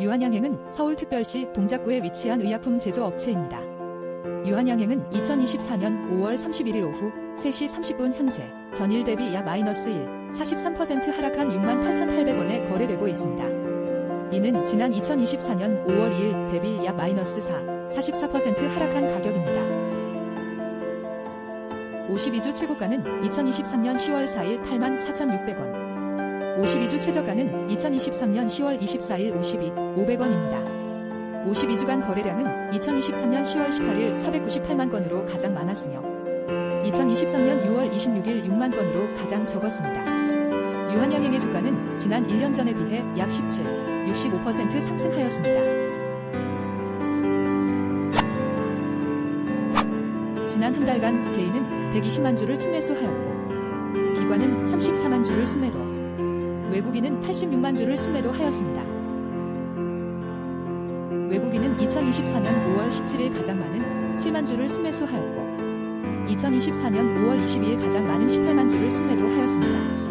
유한양행은 서울특별시 동작구에 위치한 의약품 제조업체입니다. 유한양행은 2024년 5월 31일 오후 3시 30분 현재 전일 대비 약 마이너스 1, 43% 하락한 68,800원에 거래되고 있습니다. 이는 지난 2024년 5월 2일 대비 약 마이너스 4, 44% 하락한 가격입니다. 52주 최고가는 2023년 10월 4일 84,600원, 52주 최저가는 2023년 10월 24일 52, 500원입니다. 52주간 거래량은 2023년 10월 18일 498만 건으로 가장 많았으며 2023년 6월 26일 6만 건으로 가장 적었습니다. 유한양행의 주가는 지난 1년 전에 비해 약 17, 65% 상승하였습니다. 지난 한 달간 개인은 120만 주를 순매수하였고 기관은 34만 주를 순매도 외국인은 86만 주를 순매도하였습니다. 외국인은 2024년 5월 17일 가장 많은 7만 주를 순매수하였고 2024년 5월 22일 가장 많은 18만 주를 순매도하였습니다.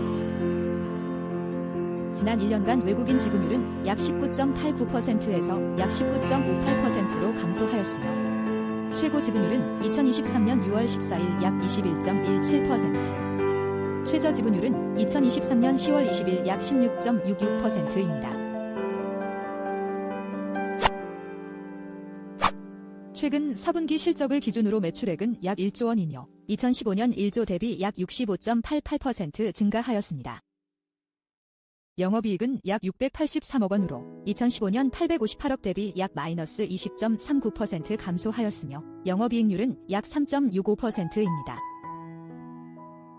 지난 1년간 외국인 지분율은 약 19.89%에서 약 19.58%로 감소하였으며 최고 지분율은 2023년 6월 14일 약 21.17%, 최저 지분율은 2023년 10월 20일 약 16.66%입니다. 최근 4분기 실적을 기준으로 매출액은 약 1조 원이며 2015년 1조 대비 약 65.88% 증가하였습니다. 영업이익은 약 683억 원으로 2015년 858억 대비 약 마이너스 20.39% 감소하였으며 영업이익률은 약 3.65%입니다.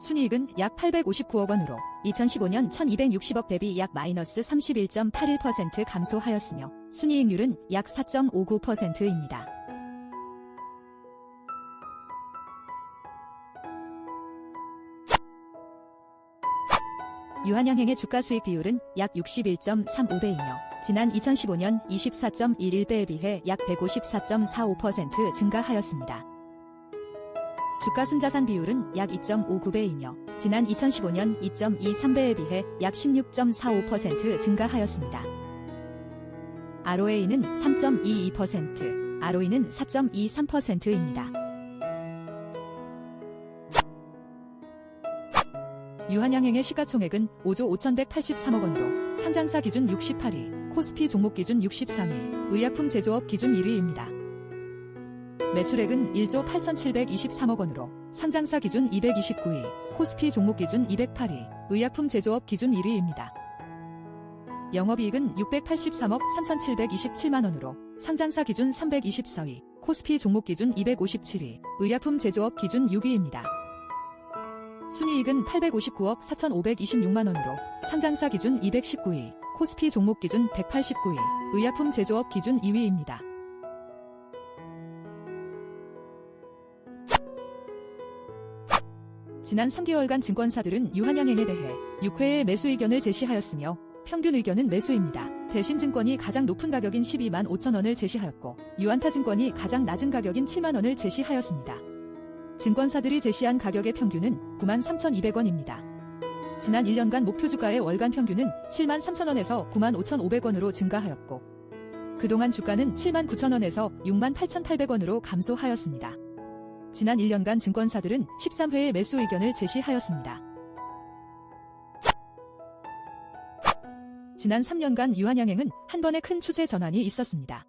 순이익은 약 859억 원으로 2015년 1260억 대비 약 마이너스 31.81% 감소하였으며 순이익률은 약 4.59%입니다. 유한양행의 주가 수익 비율은 약 61.35배이며 지난 2015년 24.11배에 비해 약 154.45% 증가하였습니다. 주가 순자산 비율은 약 2.59배이며 지난 2015년 2.23배에 비해 약 16.45% 증가하였습니다. ROA는 3.22%, ROE는 4.23%입니다. 유한양행의 시가총액은 5조 5,183억 원으로 상장사 기준 68위, 코스피 종목 기준 63위, 의약품 제조업 기준 1위입니다. 매출액은 1조 8,723억 원으로 상장사 기준 229위, 코스피 종목 기준 208위, 의약품 제조업 기준 1위입니다. 영업이익은 683억 3,727만 원으로 상장사 기준 324위, 코스피 종목 기준 257위, 의약품 제조업 기준 6위입니다. 순이익은 859억 4,526만 원으로 상장사 기준 219위, 코스피 종목 기준 189위, 의약품 제조업 기준 2위입니다. 지난 3개월간 증권사들은 유한양행에 대해 6회의 매수 의견을 제시하였으며 평균 의견은 매수입니다. 대신 증권이 가장 높은 가격인 12만 5천 원을 제시하였고 유한타증권이 가장 낮은 가격인 7만 원을 제시하였습니다. 증권사들이 제시한 가격의 평균은 9만 3,200원입니다. 지난 1년간 목표주가의 월간 평균은 7만 3천원에서 9만 5,500원으로 증가하였고 그동안 주가는 7만 9천원에서 6만 8,800원으로 감소하였습니다. 지난 1년간 증권사들은 13회의 매수 의견을 제시하였습니다. 지난 3년간 유한양행은 한 번의 큰 추세 전환이 있었습니다.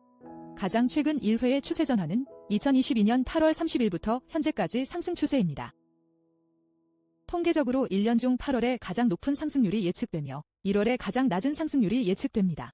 가장 최근 1회의 추세 전환은 2022년 8월 30일부터 현재까지 상승 추세입니다. 통계적으로 1년 중 8월에 가장 높은 상승률이 예측되며 1월에 가장 낮은 상승률이 예측됩니다.